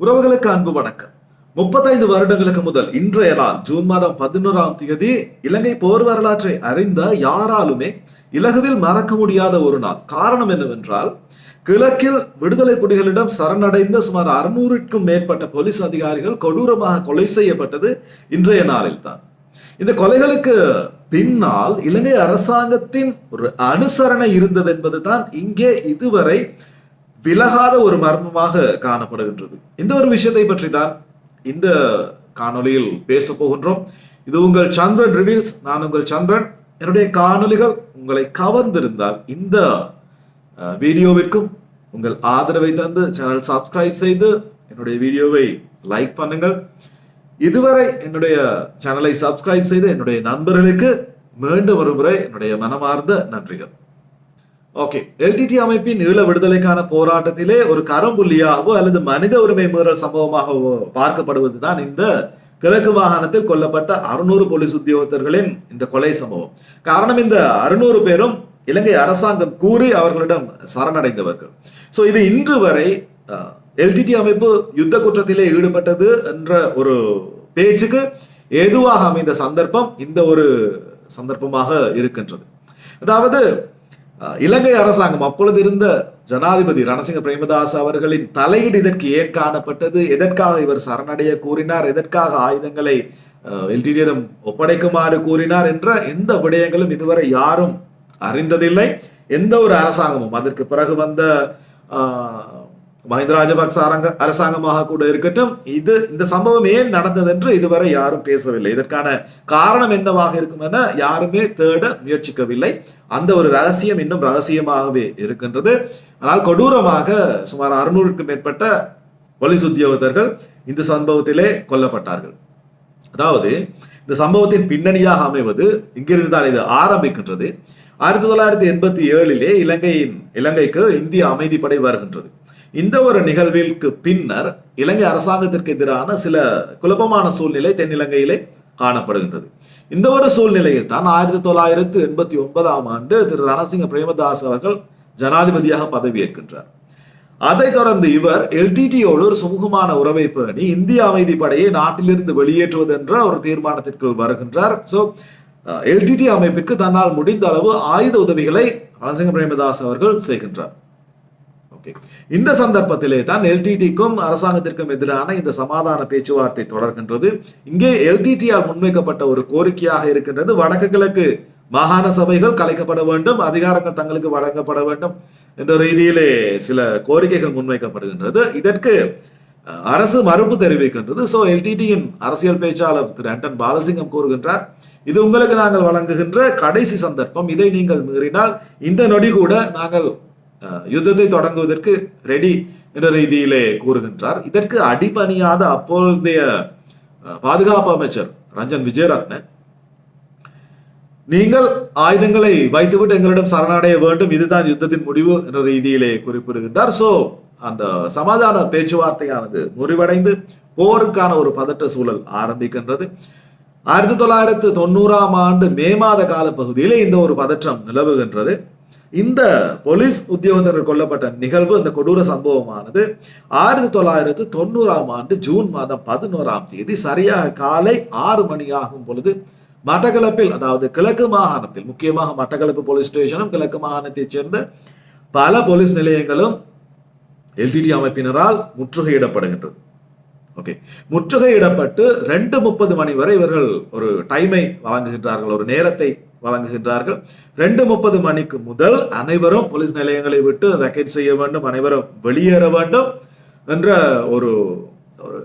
உறவுகளுக்கு அன்பு வணக்கம். முப்பத்தைந்து வருடங்களுக்கு முதல் இன்றைய நாள் ஜூன் மாதம் பதினோராம் தேதி இலங்கை போர் வரலாற்றை அறிந்த யாராலுமே இலகுவில் மறக்க முடியாத ஒரு நாள். காரணம் என்னவென்றால் கிழக்கில் விடுதலை புலிகளிடம் சரணடைந்த சுமார் அறுநூறுக்கும் மேற்பட்ட போலீஸ் அதிகாரிகள் கொடூரமாக கொலை செய்யப்பட்டது இன்றைய நாளில் தான் இந்த கொலைகளுக்கு பின்னால் இலங்கை அரசாங்கத்தின் ஒரு அனுசரணை இருந்தது என்பதுதான் இங்கே இதுவரை விலகாத ஒரு மர்மமாக காணப்படுகின்றது. இந்த ஒரு விஷயத்தை பற்றி தான் இந்த காணொலியில் பேச போகின்றோம். இது உங்கள் சந்திரன் ரிவீல்ஸ் நான் உங்கள் சந்திரன். என்னுடைய காணொளிகள் உங்களை கவர்ந்திருந்தால் இந்த வீடியோவிற்கும் உங்கள் ஆதரவை தந்து சேனல் சப்ஸ்கிரைப் செய்து என்னுடைய வீடியோவை லைக் பண்ணுங்கள். இதுவரை என்னுடைய சேனலை சப்ஸ்கிரைப் செய்து என்னுடைய நண்பர்களுக்கு மீண்டும் ஒரு முறை என்னுடைய மனமார்ந்த நன்றிகள். ஓகே எல்டிடி அமைப்பின் ஈழ விடுதலைக்கான போராட்டத்திலே ஒரு கரம்புள்ளியாகவோ அல்லது மனித உரிமை மீறல் சம்பவமாகவோ பார்க்கப்படுவதுதான் இந்த கிழக்கு மாகாணத்தில் கொல்லப்பட்ட அறுநூறு போலீஸ் உத்தியோகத்தர்களின் இந்த கொலை சம்பவம். காரணம் இந்த அறுநூறு பேரும் இலங்கை அரசாங்கம் கூறி அவர்களிடம் சரணடைந்தவர்கள். ஸோ இது இன்று வரை எல்டிடி அமைப்பு யுத்த குற்றத்திலே ஈடுபட்டது என்ற ஒரு பேச்சுக்கு ஏதுவாக அமைந்த சந்தர்ப்பம் இந்த ஒரு சந்தர்ப்பமாக இருக்கின்றது. அதாவது இலங்கை அரசாங்கம் அப்பொழுது இருந்த ஜனாதிபதி ரணசிங்க பிரேமதாஸ் அவர்களின் தலையீடு இதற்கு ஏன் காணப்பட்டது எதற்காக இவர் சரணடைய கூறினார்? எதற்காக ஆயுதங்களை எல்டிடியிடம் ஒப்படைக்குமாறு கூறினார் என்ற எந்த விடயங்களும் இதுவரை யாரும் அறிந்ததில்லை. எந்த ஒரு அரசாங்கமும் அதற்கு பிறகு வந்த மஹிந்த ராஜபக்ச அரங்க அரசாங்கமாக கூட இருக்கட்டும். இது இந்த சம்பவம் ஏன் நடந்தது என்று இதுவரை யாரும் பேசவில்லை. இதற்கான காரணம் என்னவாக இருக்கும் என யாருமே தேட முயற்சிக்கவில்லை. அந்த ஒரு ரகசியம் இன்னும் ரகசியமாகவே இருக்கின்றது. ஆனால் கொடூரமாக சுமார் அறுநூறுக்கும் மேற்பட்ட போலீஸ் உத்தியோகத்தர்கள் இந்த சம்பவத்திலே கொல்லப்பட்டார்கள். அதாவது இந்த சம்பவத்தின் பின்னணியாக அமைவது இங்கிருந்து தான் இது ஆரம்பிக்கின்றது. ஆயிரத்தி தொள்ளாயிரத்தி எண்பத்தி ஏழிலே இலங்கையின் இலங்கைக்கு இந்திய அமைதிப்படை வருகின்றது. இந்த ஒரு நிகழ்விற்கு பின்னர் இலங்கை அரசாங்கத்திற்கு எதிரான சில குழப்பமான சூழ்நிலை தென்னிலங்கையிலே காணப்படுகின்றது. இந்த ஒரு சூழ்நிலையில் தான் ஆயிரத்தி தொள்ளாயிரத்து எண்பத்தி ஒன்பதாம் ஆண்டு திரு ரணசிங்க பிரேமதாஸ் அவர்கள் ஜனாதிபதியாக பதவியேற்கின்றார். அதைத் தொடர்ந்து இவர் எல்டிடியோடு ஒரு சுமூகமான உறவை பேணி இந்திய அமைதி படையை நாட்டிலிருந்து வெளியேற்றுவது என்ற ஒரு தீர்மானத்திற்குள் வருகின்றார். சோ எல்டிடி அமைப்பிற்கு தன்னால் முடிந்த அளவு ஆயுத உதவிகளை ரணசிங்க பிரேமதாஸ் அவர்கள் செய்கின்றார். ஓகே இந்த சந்தர்ப்பத்திலே தான் எல்டிடிக்கும் அரசாங்கத்திற்கும் எதிரான இந்த சமாதான பேச்சுவார்த்தை தொடர்கின்றது. இங்கே எல்டிடியால் முன்வைக்கப்பட்ட ஒரு கோரிக்கையாக இருக்கின்றது. வடக்கு கிழக்கு மாகாண சபைகள் கலைக்கப்பட வேண்டும் அதிகாரங்கள் தங்களுக்கு வழங்கப்பட வேண்டும் என்ற ரீதியிலே சில கோரிக்கைகள் முன்வைக்கப்படுகின்றது. இதற்கு அரசு மறுப்பு தெரிவிக்கின்றது. சோ எல்டிடியின் அரசியல் பேச்சாளர் திரு அண்டன் பாலசிங்கம் கூறுகின்றார் இது உங்களுக்கு நாங்கள் வழங்குகின்ற கடைசி சந்தர்ப்பம். இதை நீங்கள் மீறினால் இந்த நொடி கூட நாங்கள் யுத்தத்தை தொடங்குவதற்கு ரெடி என்ற ரீதியிலே கூறுகின்றார். இதற்கு அடிபணியாத அப்பொழுதைய பாதுகாப்பு அமைச்சர் ரஞ்சன் விஜயரத்ன நீங்கள் ஆயுதங்களை வைத்துவிட்டு எங்களிடம் சரணடைய வேண்டும். இதுதான் யுத்தத்தின் முடிவு என்ற ரீதியிலே குறிப்பிடுகின்றார். சோ அந்த சமாதான பேச்சுவார்த்தையானது முறிவடைந்து போருக்கான ஒரு பதட்ட சூழல் ஆரம்பிக்கின்றது. ஆயிரத்தி தொள்ளாயிரத்து தொண்ணூறாம் ஆண்டு மே மாத கால பகுதியிலே இந்த ஒரு பதற்றம் நிலவுகின்றது. இந்த போலீஸ் உத்தியோகத்தர்கள் கொல்லப்பட்ட நிகழ்வு இந்த கொடூர சம்பவமானது ஆயிரத்தி தொள்ளாயிரத்து தொண்ணூறாம் ஆண்டு ஜூன் மாதம் பதினோராம் தேதி சரியாக காலை ஆறு மணி ஆகும் பொழுது மட்டக்களப்பில் அதாவது கிழக்கு மாகாணத்தில் முக்கியமாக மட்டக்களப்பு போலீஸ் ஸ்டேஷனும் கிழக்கு மாகாணத்தைச் சேர்ந்த பல போலீஸ் நிலையங்களும் எல்டிடி அமைப்பினரால் முற்றுகையிடப்படுகின்றது. ஓகே. முற்றுகையிடப்பட்டு ரெண்டு முப்பது மணி வரை இவர்கள் ஒரு டைமை வழங்குகின்றார்கள் ஒரு நேரத்தை வழங்குகின்றார்கள். ரெண்டு முப்பது மணிக்கு முதல் அனைவரும் போலீஸ் நிலையங்களை விட்டு வெக்கேட் செய்ய வேண்டும் அனைவரும் வெளியேற வேண்டும் என்ற ஒரு ஒரு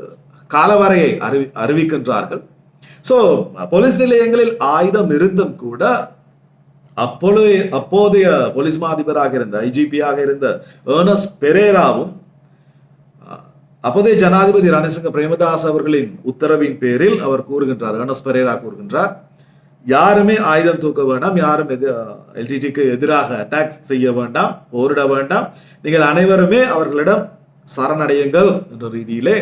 காலவரையை அறிவி அறிவிக்கின்றார்கள். ஸோ போலீஸ் நிலையங்களில் ஆயுதம் இருந்தும் கூட அப்பொழுது அப்போதைய போலீஸ் மாதிபராக இருந்த ஐஜிபியாக இருந்த ஏர்னஸ் பெரேராவும் அப்போதைய ஜனாதிபதி ரணசிங்க பிரேமதாஸ் அவர்களின் உத்தரவின் பேரில் அவர் கூறுகின்றார் ஏர்னஸ் பெரேரா கூறுகின்றார் யாருமே ஆயுதம் தூக்க வேண்டாம் யாரும் எது எல்டிடிக்கு எதிராக அட்டாக் செய்ய வேண்டாம் போரிட வேண்டாம். நீங்கள் அனைவருமே அவர்களிடம் சரணடையுங்கள் என்ற ரீதியிலே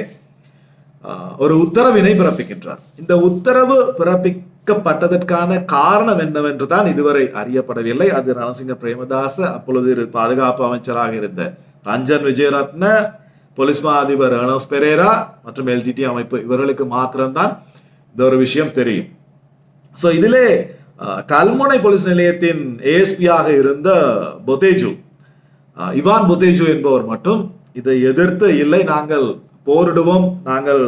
ஒரு உத்தரவினை பிறப்பிக்கின்றார். இந்த உத்தரவு பிறப்பிக்கப்பட்டதற்கான காரணம் என்னவென்று தான் இதுவரை அறியப்படவில்லை. அது ரணசிங்க பிரேமதாச அப்பொழுது பாதுகாப்பு அமைச்சராக இருந்த ரஞ்சன் விஜயரத்ன போலீஸ் மா அதிபர் அனோஸ் பெரேரா மற்றும் எல்டிடி அமைப்பு இவர்களுக்கு மாத்திரம்தான். இந்த ஒரு விஷயம் தெரியும். ஸோ இதிலே கல்முனை போலீஸ் நிலையத்தின் ஏஎஸ்பியாக இருந்த பொத்தேஜு இவான் பொத்தேஜு என்பவர் மட்டும் இதை எதிர்த்து இல்லை நாங்கள் போரிடுவோம் நாங்கள்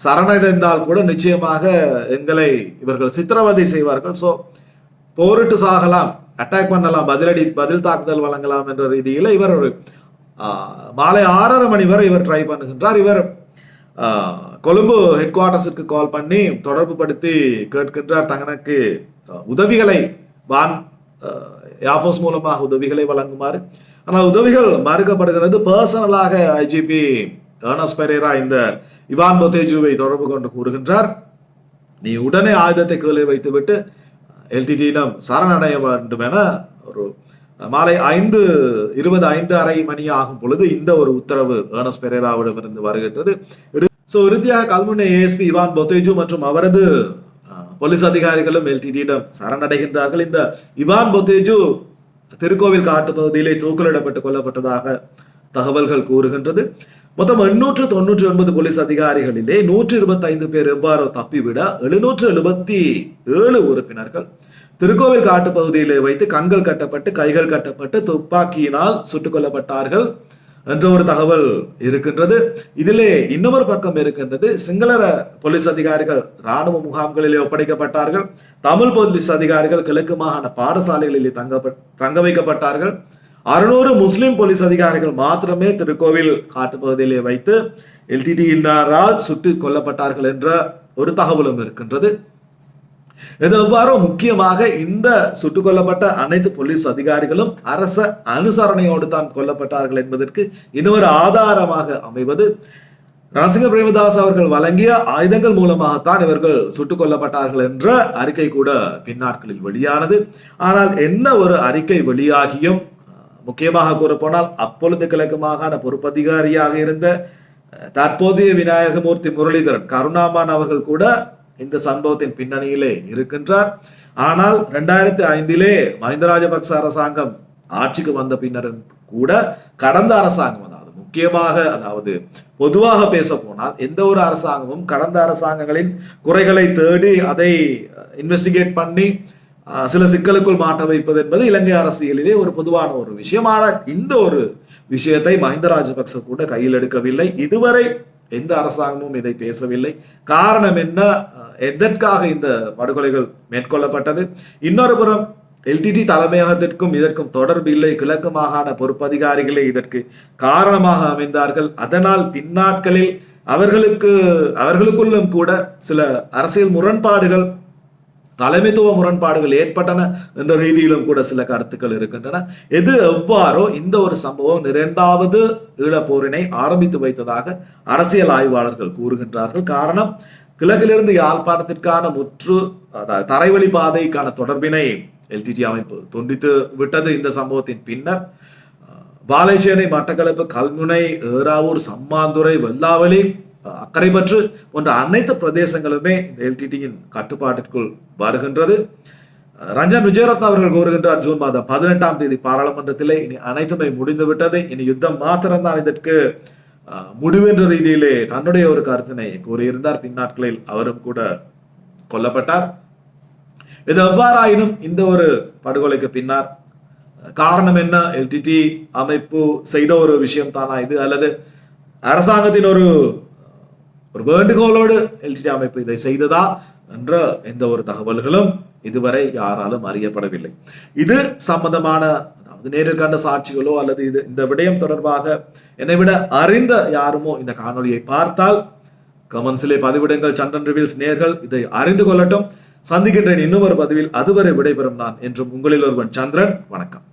சரணடைந்தால் கூட நிச்சயமாக எங்களை இவர்கள் சித்திரவதை செய்வார்கள். ஸோ போரிட்டு சாகலாம் அட்டாக் பண்ணலாம் பதிலடி பதில் தாக்குதல் வழங்கலாம் என்ற ரீதியில் இவர் ஒரு மாலை ஆறரை மணி வரை இவர் ட்ரை பண்ணுகின்றார். இவர் கொழும்பு ஹெட் குவார்ட்டர்ஸுக்கு கால் பண்ணி தொடர்பு படுத்தி கேட்கின்றார் தங்கனுக்கு உதவிகளை வான் யாஃபோஸ் மூலமாக உதவிகளை வழங்குமாறு. ஆனால் உதவிகள் மறுக்கப்படுகிறது. பர்சனலாக ஐஜிபி ஏர்னஸ் பெரேரா இந்த இவான் பொத்தேஜுவை தொடர்பு கொண்டு கூறுகின்றார். நீ உடனே ஆயுதத்தை கீழே வைத்துவிட்டு எல்டிடியிடம் சரணடைய வேண்டும் என ஒரு மாலை ஐந்து இருபது ஐந்து அரை மணி ஆகும் பொழுது இந்த ஒரு உத்தரவு ஏர்னஸ் பெரேராவிடமிருந்து வருகின்றது. சோ இறுதியாக கல்முனை ஏஎஸ்பி இவான் பொத்தேஜு மற்றும் அவரது போலீஸ் அதிகாரிகளும் எல்டிடியிடம் சரணடைகின்றார்கள். இந்த இவான் பொத்தேஜு திருக்கோவில் காட்டு பகுதியிலே தூக்கிலிடப்பட்டு கொல்லப்பட்டதாக தகவல்கள் கூறுகின்றது. மொத்தம் எண்ணூற்று தொன்னூற்றி ஒன்பது போலீஸ் அதிகாரிகளிலே நூற்றி இருபத்தி ஐந்து பேர் எவ்வாறு தப்பிவிட எழுநூற்று எழுபத்தி ஏழு உறுப்பினர்கள் திருக்கோவில் காட்டு பகுதியிலே வைத்து கண்கள் கட்டப்பட்டு கைகள் கட்டப்பட்டு துப்பாக்கியினால் சுட்டுக் கொல்லப்பட்டார்கள் என்ற ஒரு தகவல் இருக்கின்றது. இதிலே இன்னொரு பக்கம் இருக்கின்றது சிங்களர போலீஸ் அதிகாரிகள் இராணுவ முகாம்களிலே ஒப்படைக்கப்பட்டார்கள். தமிழ் போலீஸ் அதிகாரிகள் கிழக்கு மாகாண பாடசாலைகளிலே தங்க தங்க வைக்கப்பட்டார்கள். அறுநூறு முஸ்லிம் போலீஸ் அதிகாரிகள் மாத்திரமே திருக்கோவில் காட்டுப்பகுதியிலே வைத்து எல்டிடியினரால் சுட்டு கொல்லப்பட்டார்கள் என்ற ஒரு தகவலும் இருக்கின்றது. இது முக்கியமாக இந்த சுட்டுக் கொல்லப்பட்ட அனைத்து போலீஸ் அதிகாரிகளும் அரச அனுசரணையோடு தான் கொல்லப்பட்டார்கள் என்பதற்கு இன்னொரு ஆதாரமாக அமைவது. ரணசிங்க பிரேமதாஸ் அவர்கள் வழங்கிய ஆயுதங்கள் மூலமாகத்தான் இவர்கள் சுட்டுக் கொல்லப்பட்டார்கள் என்ற அறிக்கை கூட பின்னாட்களில் வெளியானது. ஆனால் என்ன ஒரு அறிக்கை வெளியாகியும் முக்கியமாக கூறப்போனால் அப்பொழுது கிழக்கு மாகாண பொறுப்பதிகாரியாக இருந்த தற்போதைய விநாயகமூர்த்தி முரளிதரன் கருணாமான் அவர்கள் கூட இந்த சம்பவத்தின் பின்னணியிலே இருக்கின்றார். ஆனால் இரண்டாயிரத்தி ஐந்திலே மஹிந்த ராஜபக்ச அரசாங்கம் ஆட்சிக்கு வந்த பின்னரும் கூட கடந்த அரசாங்கம் அதாவது முக்கியமாக அதாவது பொதுவாக பேச போனால் எந்த ஒரு அரசாங்கமும் கடந்த அரசாங்கங்களின் குறைகளை தேடி அதை இன்வெஸ்டிகேட் பண்ணி சில சிக்கலுக்குள் மாட்ட வைப்பது என்பது இலங்கை அரசியலிலே ஒரு பொதுவான ஒரு விஷயம். ஆனால் இந்த ஒரு விஷயத்தை மஹிந்த ராஜபக்ச கூட கையில் எடுக்கவில்லை. இதுவரை எந்த அரசாங்கமும் இதை பேசவில்லை. காரணம் என்ன? எதற்காக இந்த படுகொலைகள் மேற்கொள்ளப்பட்டது? இன்னொரு புறம் எல்டிடி தலைமையகத்திற்கும் இதற்கும் தொடர்பு இல்லை. கிழக்கு மாகாண பொறுப்பதிகாரிகளே இதற்கு காரணமாக அமைந்தார்கள். அதனால் பின்னாட்களில் அவர்களுக்கு அவர்களுக்குள்ளும் கூட சில அரசியல் முரண்பாடுகள் தலைமைத்துவ முரண்பாடுகள் ஏற்பட்டன என்ற ரீதியிலும் கூட சில கருத்துக்கள் இருக்கின்றன. எது எவ்வாறோ இந்த ஒரு சம்பவம் இரண்டாவது ஈழப்போரினை ஆரம்பித்து வைத்ததாக அரசியல் ஆய்வாளர்கள் கூறுகின்றார்கள். காரணம் கிழக்கிலிருந்து யாழ்ப்பாணத்திற்கான முற்று தரைவழி பாதைக்கான தொடர்பினை எல்டிடி அமைப்பு துண்டித்து விட்டது இந்த சம்பவத்தின் பின்னர். அஹ், வாழைச்சேனை மட்டக்களப்பு கல்முனை ஏறாவூர் சம்மாந்துறை வெள்ளாவளி அஹ், அக்கரைப்பற்று போன்ற அனைத்து பிரதேசங்களுமே இந்த எல்டிடியின் கட்டுப்பாட்டிற்குள் வருகின்றது. ரஞ்சன் விஜயரத்ன அவர்கள் கூறுகின்றார் ஜூன் மாதம் பதினெட்டாம் தேதி பாராளுமன்றத்திலே. இனி அனைத்துமே முடிந்து விட்டது இனி யுத்தம் மாத்திரம்தான் இதற்கு அஹ், முடிவென்ற ரீதியிலே தன்னுடைய ஒரு கருத்தினை கூறியிருந்தார். பின்னாட்களில் அவரும் கூட கொல்லப்பட்டார். இது எவ்வாறாயினும் இந்த ஒரு படுகொலைக்கு பின்னார் காரணம் என்ன? எல்டிடி அமைப்பு செய்த ஒரு விஷயம் தானா இது? அல்லது அரசாங்கத்தின் ஒரு ஒரு வேண்டுகோளோடு எல்டிடி அமைப்பு இதை செய்ததா என்ற எந்த ஒரு தகவல்களும் இதுவரை யாராலும் அறியப்படவில்லை. இது சம்பந்தமான அதாவது நேரில் கண்ட சாட்சிகளோ அல்லது இது இந்த விடயம் தொடர்பாக என்னை விட அறிந்த யாருமோ இந்த காணொளியை பார்த்தால் கமெண்ட்ஸிலே பதிவிடுங்கள். சந்திரன் ரிவீல்ஸ் நேர்கள் இதை அறிந்து கொள்ளட்டும். சந்திக்கின்றேன் இன்னும் ஒரு பதிவில். அதுவரை விடைபெறும் நான் என்றும் உங்களில் ஒருவன் சந்திரன். வணக்கம்.